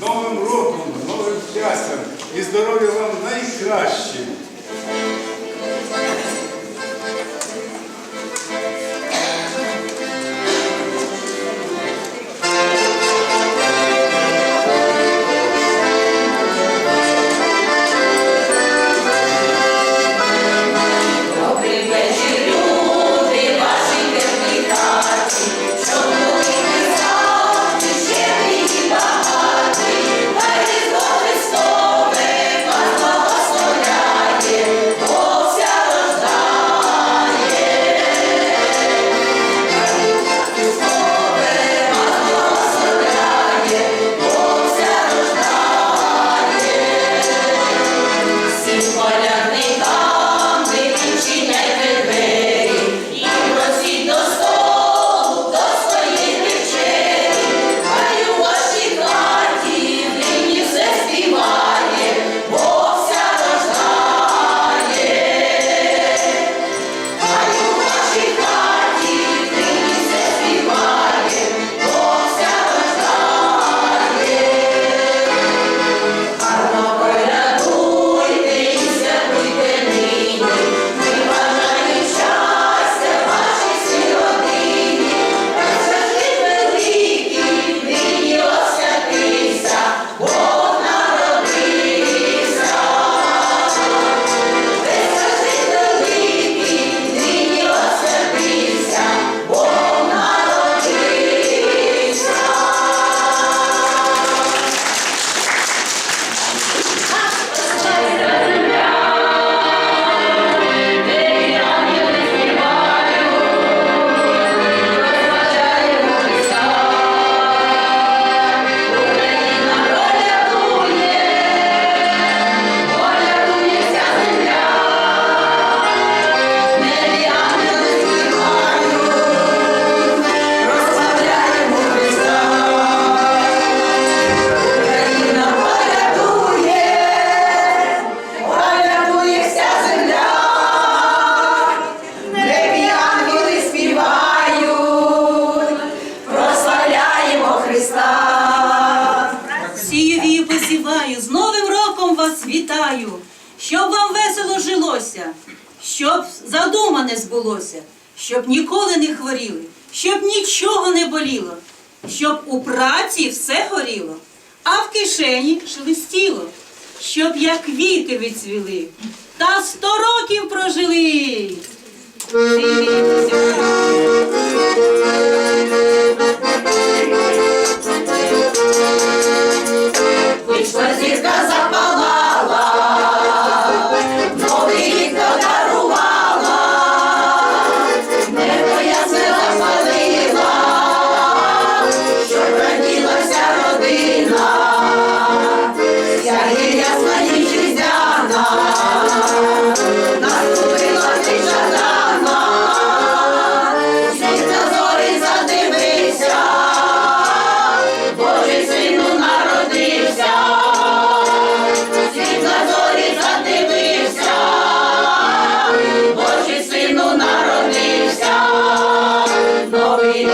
Новим роком, новим щастям і здоров'я вам найкращим. горіло, а в кишені шелестіло, щоб як квіти відцвіли, та сто років прожили.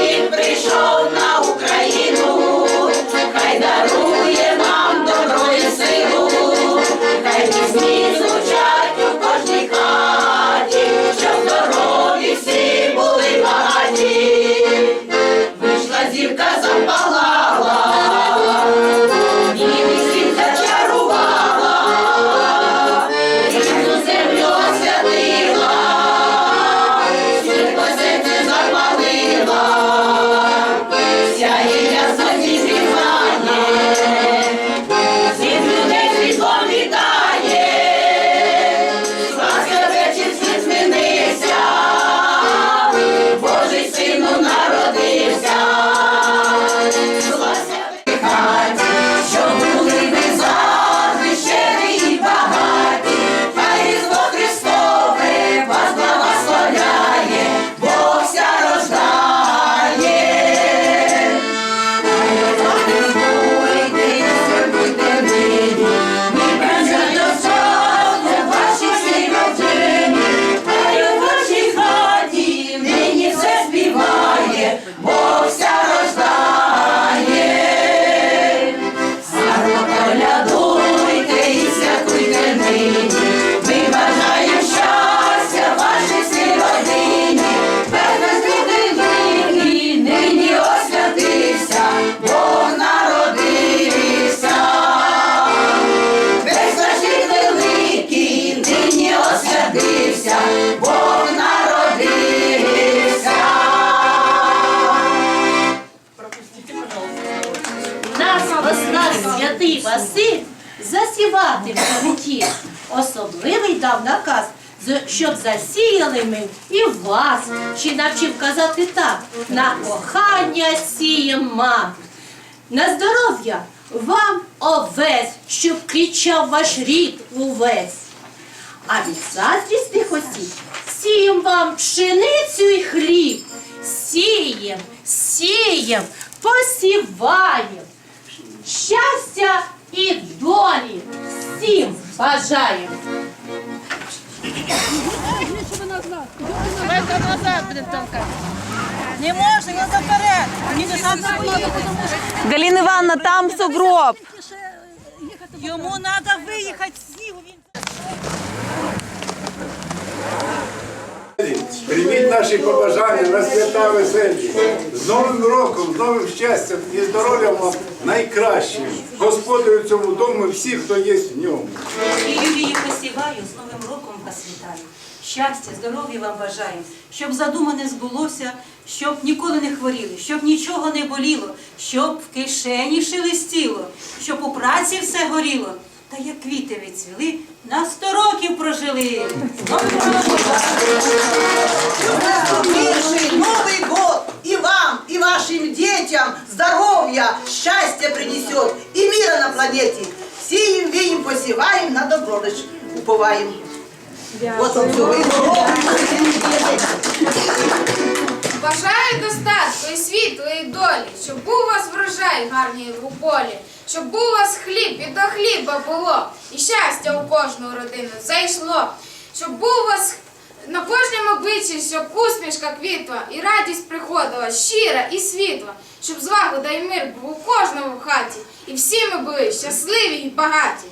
Він прийшов на Україну, хай дарує. Щоб засіяли ми і вас. Чи навчив казати так, на кохання сієм. На здоров'я вам овес, щоб кричав ваш рід увесь. А від заздрісних осіб сієм вам пшеницю і хліб. Сієм, сієм, посіваєм. Щастя і долі всім бажаєм. Не можна, я заперед. Галина Ивановна, там сугроб. Йому треба виїхати снігу. Він... Прийміть наші побажання на свята веселі. З Новим роком, з новим щастям і здоров'ям вам найкращим. Господи у цьому дому всі, хто є в ньому. І Юлії посіваю, з Новим роком вас вітаю. Щастя, здоров'я вам бажаю, щоб задумане збулося, щоб ніколи не хворіли, щоб нічого не боліло, щоб в кишені шелестіло, щоб у праці все горіло. Та як квіти відцвіли, на сто років прожили. Вас! Год и вам, и вашим детям здоровья, счастья принесет и мира на планете. Сеем, веем, посеваем, на добро лишь уповаем. Вот он все Бажаю достатку і світлої долі, щоб був у вас врожай гарний у полі, щоб у вас хліб і до хліба було, і щастя у кожну родину зайшло, щоб був у вас на кожному обличчі, щоб усмішка квітла, і радість приходила, щира і світла, щоб злагода і мир був у кожному в хаті, і всі ми були щасливі і багаті.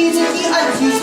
Jesus, you are Jesus.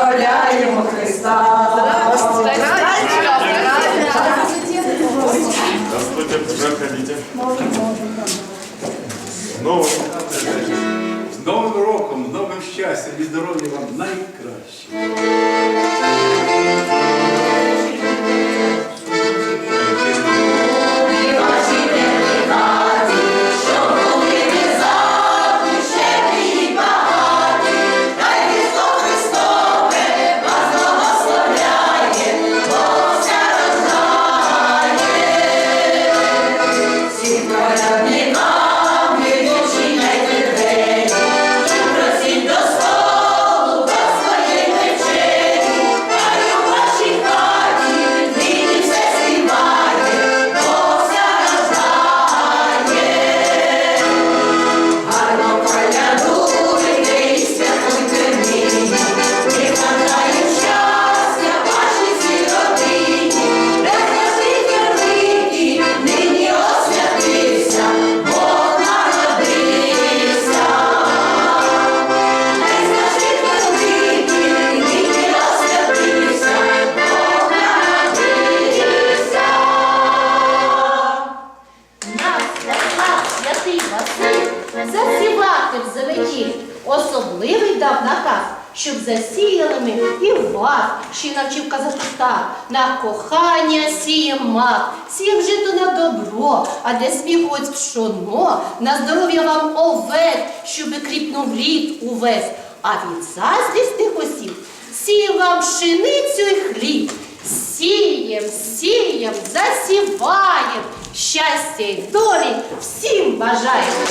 прославляємо Христа. Здравствуйте, проходите. З Новим роком, новим щастям і здоров'я вам найкраще. вас, ще й навчив Казахстан. На кохання сіє мак, сієм жито на добро, а де сміхоть пшоно, на здоров'я вам овець, щоби кріпнув рід увесь. А від заздрістих осіб сіє вам пшеницю і хліб. Сієм, сієм, засіваєм, щастя й долі всім бажаємо.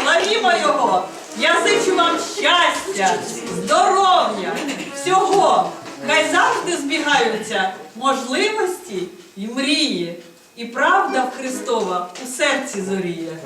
Славімо його! Я зичу вам щастя, здоров'я, всього. Хай завжди збігаються можливості і мрії. І правда Христова у серці зоріє.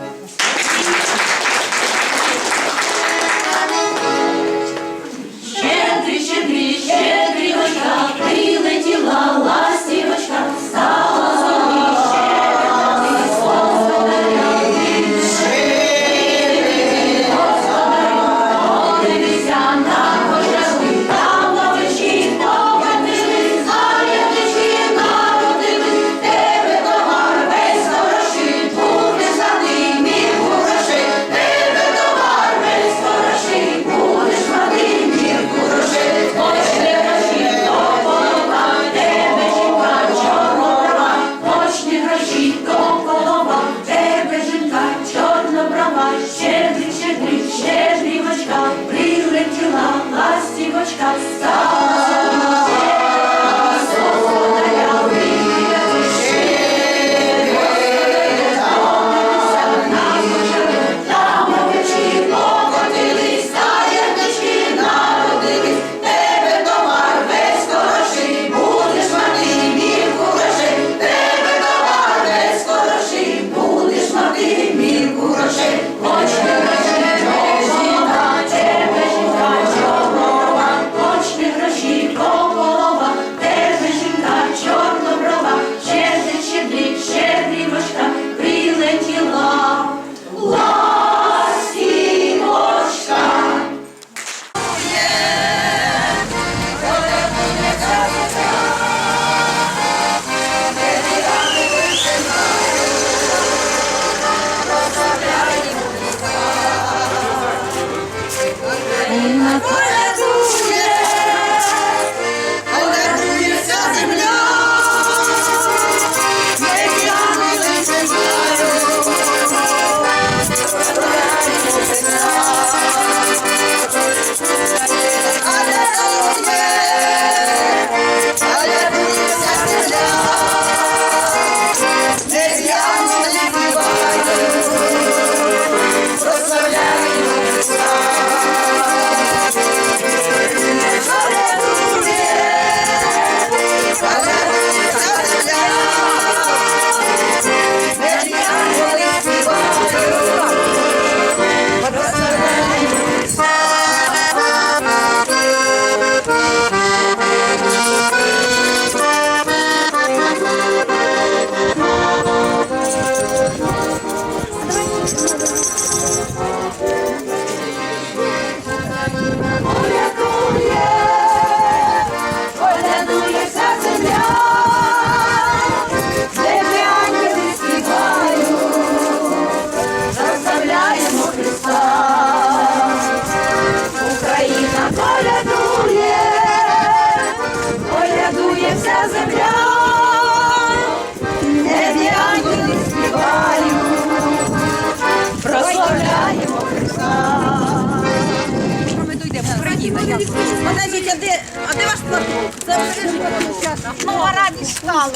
я де, а де ваш платок? Це вже життя. Слово ну, радість стало.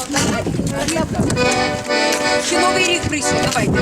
Ще новий рік прийшов, давайте.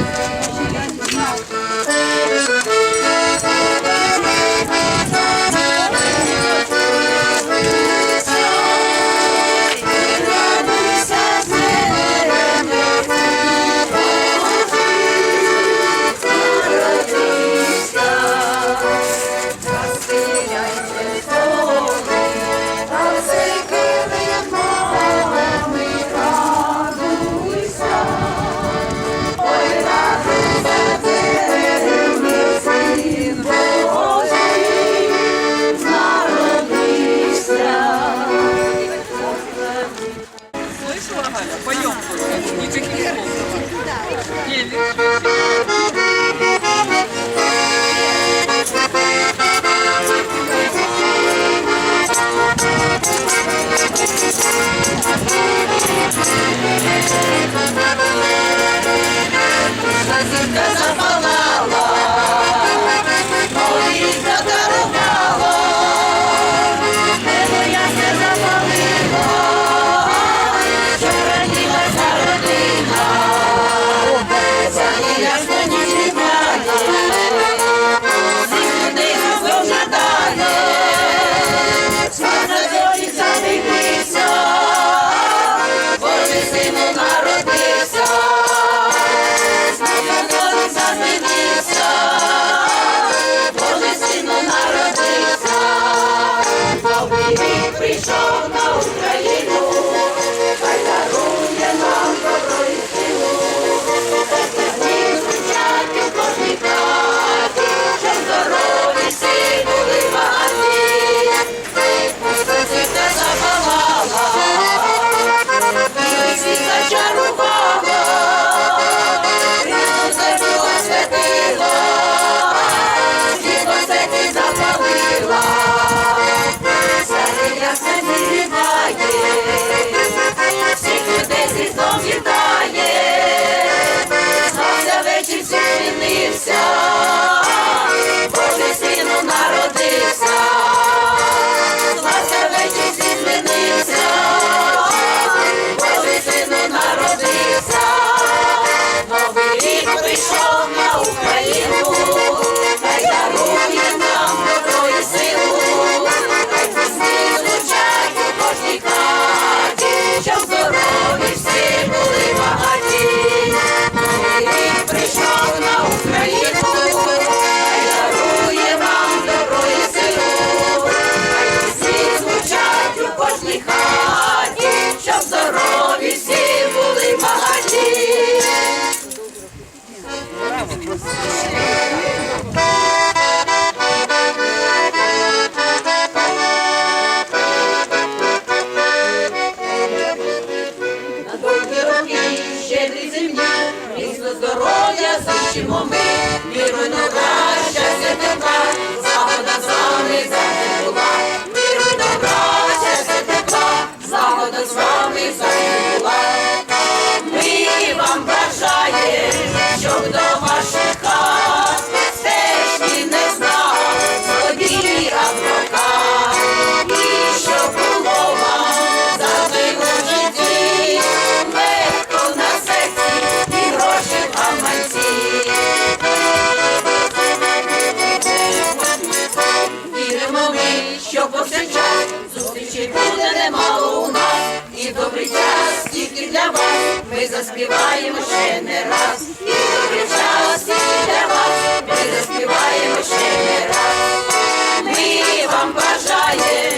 знає,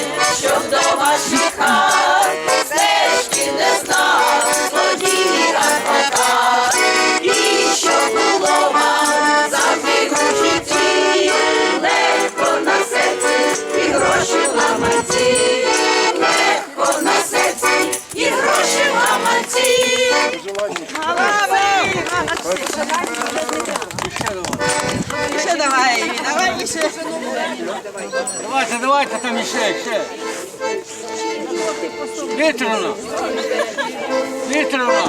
до ваших хат стежки не знав, злодії. І що було вам завжди у житті, легко на серці і гроші ламанці, легко на серці і гроші ламанці давай, давай еще. Давайте, давайте там еще, еще. Витровно. Витровно.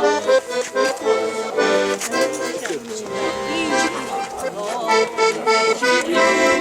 Витровно.